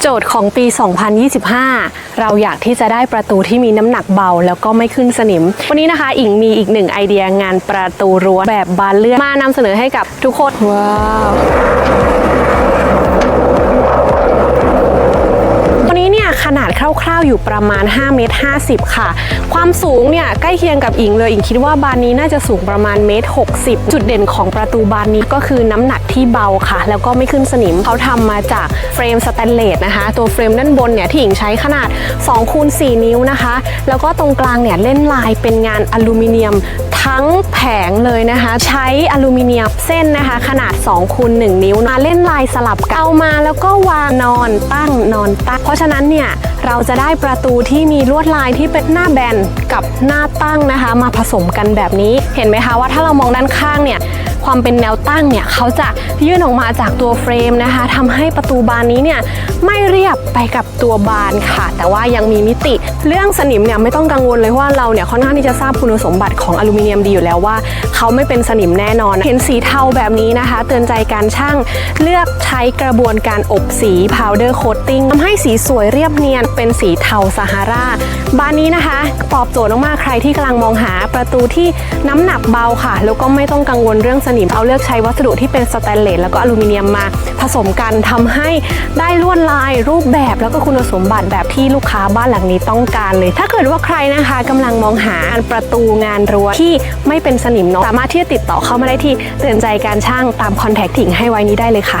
โจทย์ของปี 2025 เราอยากที่จะได้ประตูที่มีน้ำหนักเบา แล้วก็ไม่ขึ้นสนิม วันนี้นะคะอิงมีอีกหนึ่งไอเดียงานประตูรั้วแบบบานเลื่อนมานำเสนอให้กับทุกคน ว้าว นี้เนี่ยขนาดคร่าวๆอยู่ประมาณ5เมตร50 ค่ะ ความสูงเนี่ยใกล้เคียงกับอิงเลย อิงคิดว่าบานนี้น่าจะสูงประมาณเมตร60 จุดเด่นของประตูบานนี้ก็คือน้ำหนักที่เบาค่ะ แล้วก็ไม่ขึ้นสนิมเขาทำมาจากเฟรมสแตนเลสนะคะ ตัวเฟรมด้านบนเนี่ยที่อิงใช้ขนาด2คูณ4นิ้วนะคะ แล้วก็ตรงกลางเนี่ยเล่นลายเป็นงานอลูมิเนียม ทั้งแผงเลยนะคะ ใช้อลูมิเนียมเส้นนะคะ ขนาด2คูณ1นิ้วมาเล่นลายสลับกันเอามาแล้วก็วางนอนตั้งนอนตั้ง เพราะฉะนั้นเนี่ยเราจะได้ประตูที่มีลวดลายที่เป็นหน้าแบนกับหน้าตั้งนะคะ มาผสมกันแบบนี้เห็นไหมคะว่าถ้าเรามองด้านข้างเนี่ยความเป็นแนวตั้งเนี่ยเขาจะยื่นออกมาจากตัวเฟรมนะคะทำให้ประตูบานนี้เนี่ยไม่เรียบไปกับตัวบานค่ะ แต่ว่ายังมีมิติ เรื่องสนิมเนี่ยไม่ต้องกังวลเลยว่าเราเนี่ยค่อนข้างที่จะทราบคุณสมบัติของอลูมิเนียมดีอยู่แล้วว่าเขาไม่เป็นสนิมแน่นอน เห็นสีเทาแบบนี้นะคะ เตือนใจการช่างเลือกใช้กระบวนการอบสี powder coating ทำให้สีสวยเรียบเนียนเป็นสีเทาซาฮาราบานนี้นะคะตอบโจทย์มากๆใครที่กำลังมองหาประตูที่น้ำหนักเบาค่ะ แล้วก็ไม่ต้องกังวลเรื่องสนิมเอาเลือกใช้วัสดุที่เป็นสแตนเลสแล้วก็อลูมิเนียมมาผสมกันทำให้ได้ลวดลายรูปแบบแล้วก็คุณสมบัติแบบที่ลูกค้าบ้านหลังนี้ต้องการเลย ถ้าเกิดว่าใครนะคะกำลังมองหาประตูงานรั้วที่ไม่เป็นสนิมเนาะสามารถที่จะติดต่อเข้ามาได้ที่เตือนใจการช่างตามคอนแทคถิงให้ไว้นี้ได้เลยค่ะ